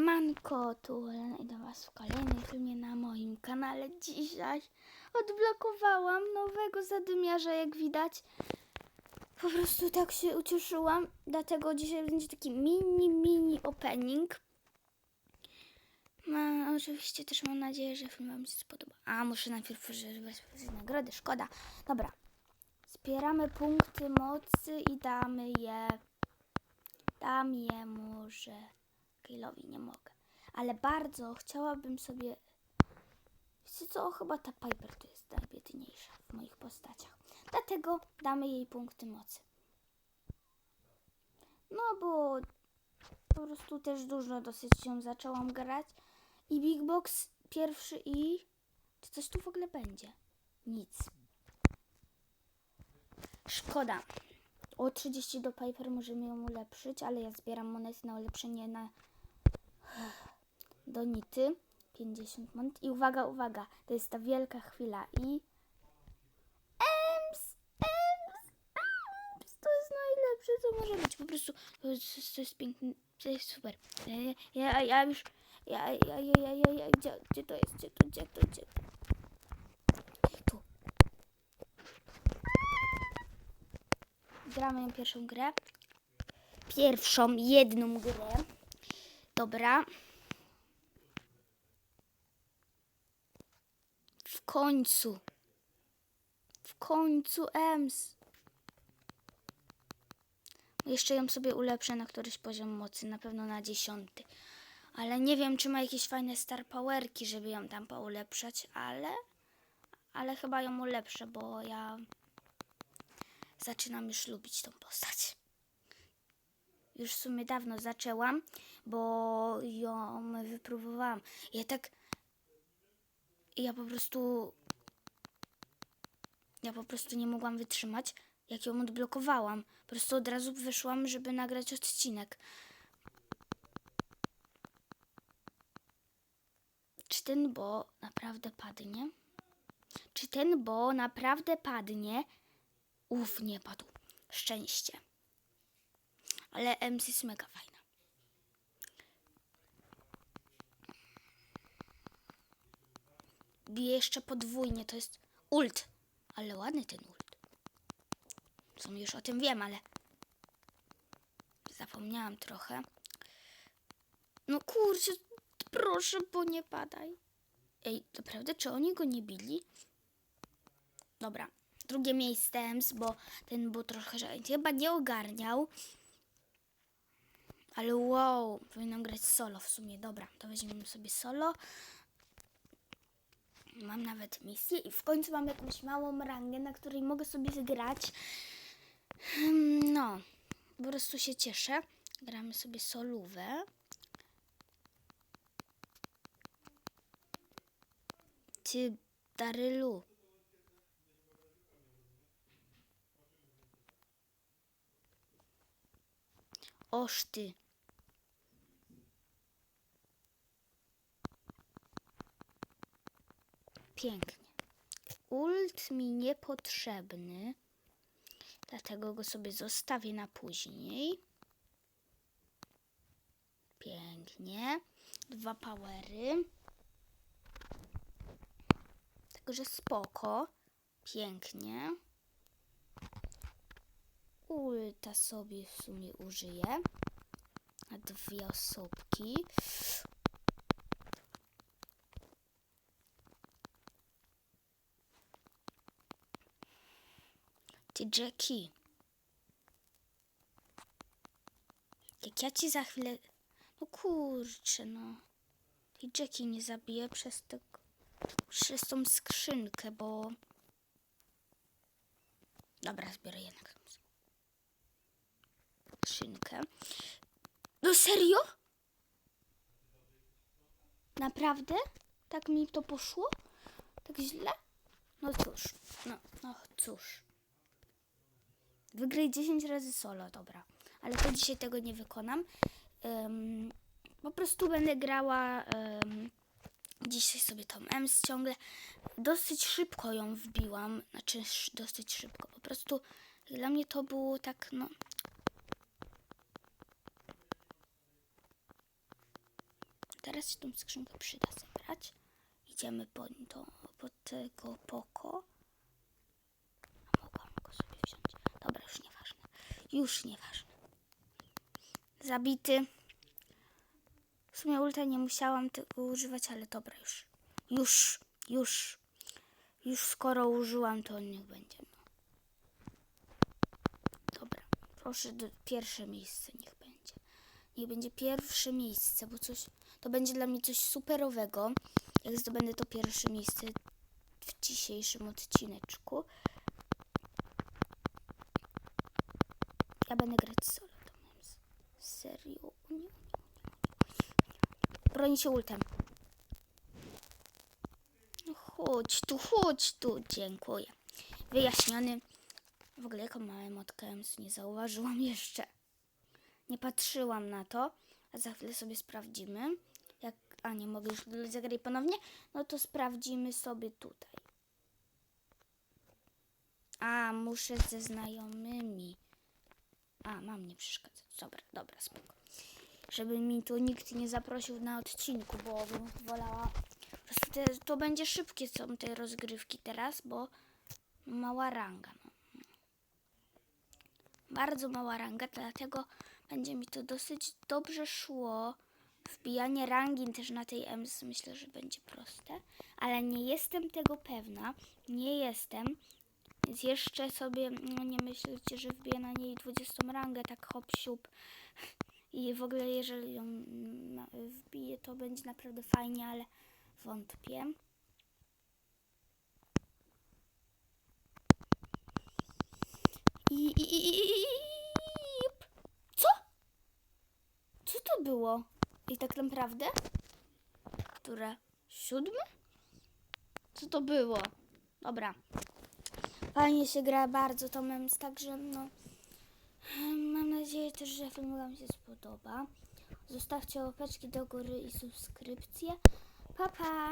Manko, tu i do Was w kolejnym filmie na moim kanale. Dzisiaj odblokowałam nowego zadymiarza, jak widać. Po prostu tak się ucieszyłam, dlatego dzisiaj będzie taki mini, mini opening. Ma, oczywiście też mam nadzieję, że film Wam się spodoba. A, muszę najpierw wyżywać nagrody, szkoda. Dobra, zbieramy punkty mocy i damy je... Dam je może... Kailowi nie mogę. Ale bardzo chciałabym sobie. Wiecie co? Chyba ta Piper to jest najbiedniejsza w moich postaciach. Dlatego damy jej punkty mocy. No bo po prostu też dużo dosyć się zaczęłam grać. I Big Box pierwszy i. Czy coś tu w ogóle będzie? Nic. Szkoda. O 30 do Piper możemy ją ulepszyć, ale ja zbieram monety na ulepszenie na do nity 50 monet i uwaga, uwaga, to jest ta wielka chwila i Ems, Ems, Ems, to jest najlepsze, co może być, po prostu to jest, to jest piękne, to jest super, ja, ja, ja już, ja, ja, ja, ja, ja, ja gdzie, gdzie to jest, gdzie to, gdzie to, gdzie to, tu. Gramy pierwszą grę, pierwszą, jedną grę. Dobra. W końcu. W końcu Ems. Jeszcze ją sobie ulepszę na któryś poziom mocy, na pewno na dziesiąty. Ale nie wiem, czy ma jakieś fajne star powerki, żeby ją tam poulepszać, ale... Ale chyba ją ulepszę, bo ja... Zaczynam już lubić tą postać już w sumie dawno zaczęłam, bo ją wypróbowałam. Ja tak. Ja po prostu. Ja po prostu nie mogłam wytrzymać, jak ją odblokowałam. Po prostu od razu wyszłam, żeby nagrać odcinek. Czy ten bo naprawdę padnie? Czy ten bo naprawdę padnie? Uf, nie padł. Szczęście ale MC jest mega fajna. Bije jeszcze podwójnie, to jest ult, ale ładny ten ult. W sumie już o tym wiem, ale zapomniałam trochę. No kurczę, proszę, bo nie padaj. Ej, naprawdę, czy oni go nie bili? Dobra, drugie miejsce bo ten był trochę, że chyba nie ogarniał. Ale wow, powinnam grać solo w sumie. Dobra, to weźmiemy sobie solo. Mam nawet misję i w końcu mam jakąś małą rangę, na której mogę sobie zgrać. Hmm, No, po prostu się cieszę. Gramy sobie solówę. Ty, Darylu. Oż ty. Pięknie. Ult mi niepotrzebny, dlatego go sobie zostawię na później. Pięknie. Dwa powery. Także spoko. Pięknie. Ulta sobie w sumie użyję. Na dwie osobki. Ty Jackie. Jak ja ci za chwilę... No kurczę, no. Ty Jackie nie zabiję przez, te... przez tą skrzynkę, bo... Dobra, zbiorę jednak skrzynkę. No serio? Naprawdę? Tak mi to poszło? Tak źle? No cóż, no, no cóż. Wygraj 10 razy solo, dobra. Ale to dzisiaj tego nie wykonam. Um, po prostu będę grała um, dzisiaj sobie tą Ems ciągle. Dosyć szybko ją wbiłam. Znaczy dosyć szybko. Po prostu dla mnie to było tak, no... teraz się tą skrzynkę przyda zebrać. Idziemy po, to, po tego poko. A mogłam go sobie wziąć. Dobra, już nieważne. Już nieważne. Zabity. W sumie ulta nie musiałam tego używać, ale dobra już. Już, już. Już skoro użyłam, to niech będzie. No. Dobra, proszę, do, pierwsze miejsce niech będzie. Niech będzie pierwsze miejsce, bo coś, to będzie dla mnie coś superowego, jak zdobędę to pierwsze miejsce w dzisiejszym odcineczku. Ja będę grać solo. Serio. Broni się ultem. No chodź tu, chodź tu. Dziękuję. Wyjaśniony. W ogóle jaką mam emotkę nie zauważyłam jeszcze. Nie patrzyłam na to. A za chwilę sobie sprawdzimy. Jak, a nie mogę już zagraj ponownie. No to sprawdzimy sobie tutaj. A, muszę ze znajomymi. A, mam nie przeszkadzać. Dobra, dobra, spoko. Żeby mi tu nikt nie zaprosił na odcinku, bo bym wolała. Po prostu te, to będzie szybkie są te rozgrywki teraz, bo mała ranga. No. Bardzo mała ranga, dlatego będzie mi to dosyć dobrze szło. Wbijanie rangi też na tej EMS myślę, że będzie proste, ale nie jestem tego pewna. Nie jestem. Więc jeszcze sobie, no nie myślcie, że wbiję na niej 20 rangę, tak hop siup. I w ogóle jeżeli ją mm, wbiję, to będzie naprawdę fajnie, ale wątpię. I, i, i, i, Co? Co to było? I tak naprawdę? Które? Siódmy? Co to było? Dobra. Fajnie się gra bardzo to mems, także no. Mam nadzieję też, że film Wam się spodoba. Zostawcie łapeczki do góry i subskrypcje. Pa pa!